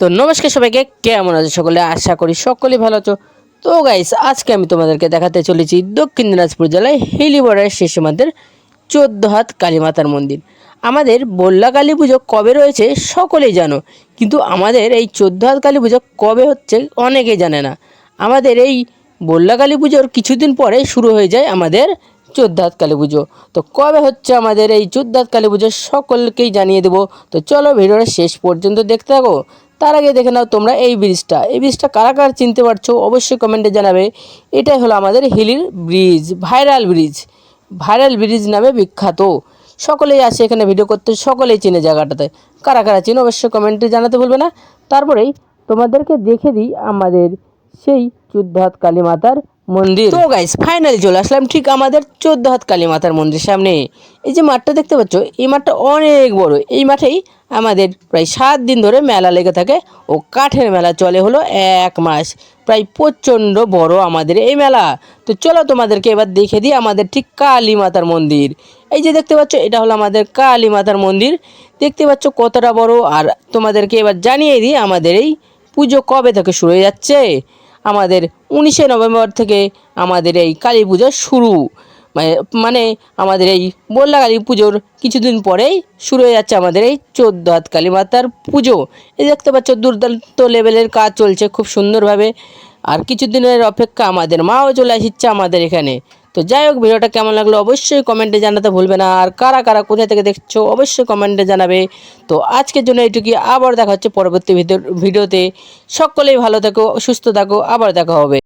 তো নমস্কার সবাইকে, কেমন আছো সকলে? আশা করি সকলেই ভালো আছো। তো গাইস আজকে আমি তোমাদেরকে দেখাতে চলেছি দক্ষিণ দিনাজপুর জেলায় হিলি বর্ডারের শেষ সীমান্তের চোদ্দ হাত কালীমাতার মন্দির। আমাদের বল্লা কালী পুজো কবে রয়েছে সকলেই জানো, কিন্তু আমাদের এই চোদ্দ হাত কালী পুজো কবে হচ্ছে অনেকেই জানে না। আমাদের এই বল্লা কালী পুজোর কিছুদিন পরে শুরু হয়ে যায় আমাদের চোদ্দ হাত কালী পুজো। তো কবে হচ্ছে আমাদের এই চোদ্দ হাত কালী পুজো সকলকেই জানিয়ে দেবো। তো চলো ভিডিওটা শেষ পর্যন্ত দেখতে থাকো। তার আগে দেখে নাও তোমরা এই ব্রিজটা। এই ব্রিজটা কারা কারা চিনতে পারছ অবশ্যই কমেন্টে জানাবে। এটাই হলো আমাদের হিলির bridge, viral bridge. Viral bridge নামে বিখ্যাত। সকলেই আসে এখানে ভিডিও করতে, সকলেই চিনে জায়গাটাতে। কারা কারা চেনে অবশ্যই কমেন্টে জানাতে বলবে না। তারপরেই তোমাদেরকে দেখে দিই আমাদের সেই চুদ্ধাত কালী মাতার মন্দির। তো গাইস ফাইনালি চলে আসলাম ঠিক আমাদের চোদ্দ হাত কালী মাতার মন্দির সামনে। এই যে মাঠটা দেখতে পাচ্ছ, এই মাঠটা অনেক বড়। এই মাঠেই আমাদের প্রায় সাত দিন ধরে মেলা লেগে থাকে ও কাঠের মেলা চলে হলো এক মাস। প্রায় প্রচণ্ড বড় আমাদের এই মেলা। তো চলো তোমাদেরকে এবার দেখে দিই আমাদের ঠিক কালী মাতার মন্দির। এই যে দেখতে পাচ্ছ, এটা হলো আমাদের কালী মাতার মন্দির। দেখতে পাচ্ছ কতটা বড়। আর তোমাদেরকে এবার জানিয়ে দিই আমাদের এই পুজো কবে থেকে শুরু হয়ে যাচ্ছে। আমাদের উনিশে নভেম্বর থেকে আমাদের এই কালী পুজো শুরু। মানে মানে আমাদের এই বল্লা কালী পুজোর কিছুদিন পরেই শুরু হয়ে যাচ্ছে আমাদের এই চোদ্দ হাত কালী মাতার পুজো। এই দেখতে পাচ্ছ, দুর্দান্ত লেভেলের কাজ চলছে খুব সুন্দরভাবে। আর কিছুদিনের অপেক্ষা আমাদের মাও চলে আসছে আমাদের এখানে। তো যাই হোক, ভিডিওটা কেমন লাগল অবশ্যই কমেন্টে জানাতে ভুলবে না। আর কারা কারা কোথায় থেকে দেখছ, অবশ্যই কমেন্টে জানাবে। তো আজকের জন্য এইটুকুই, আবার দেখা হচ্ছে পরবর্তী ভিডিও- ভিডিওতে। সকলেই ভালো থাকো, সুস্থ থাকো, আবার দেখা হবে।